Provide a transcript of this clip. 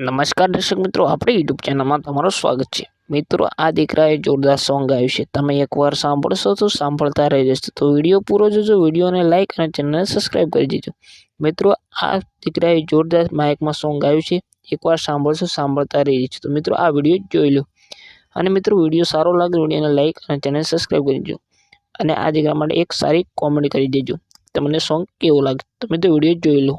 નમસ્કાર દર્શક મિત્રો, આપણી યુટ્યુબ ચેનલમાં તમારું સ્વાગત છે. મિત્રો, આ દીકરાએ જોરદાર સોંગ ગાયું છે. તમે એકવાર સાંભળશો તો સાંભળતા રહી જશો તો વીડિયો પૂરો જોજો. વિડીયોને લાઇક અને ચેનલને સબસ્ક્રાઈબ કરી દેજો. મિત્રો, આ દીકરાએ જોરદાર માઇકમાં સોંગ ગાયું છે. એકવાર સાંભળશો, સાંભળતા રહી જશો તો મિત્રો, આ વીડિયો જોઈ લો. અને મિત્રો, વીડિયો સારો લાગે વિડીયોને લાઇક અને ચેનલ સબસ્ક્રાઈબ કરી દેજો. અને આ દીકરા માટે એક સારી કોમેડી કરી દેજો. તમને સોંગ કેવું લાગે? તો મિત્રો, વીડિયો જોઈ લો.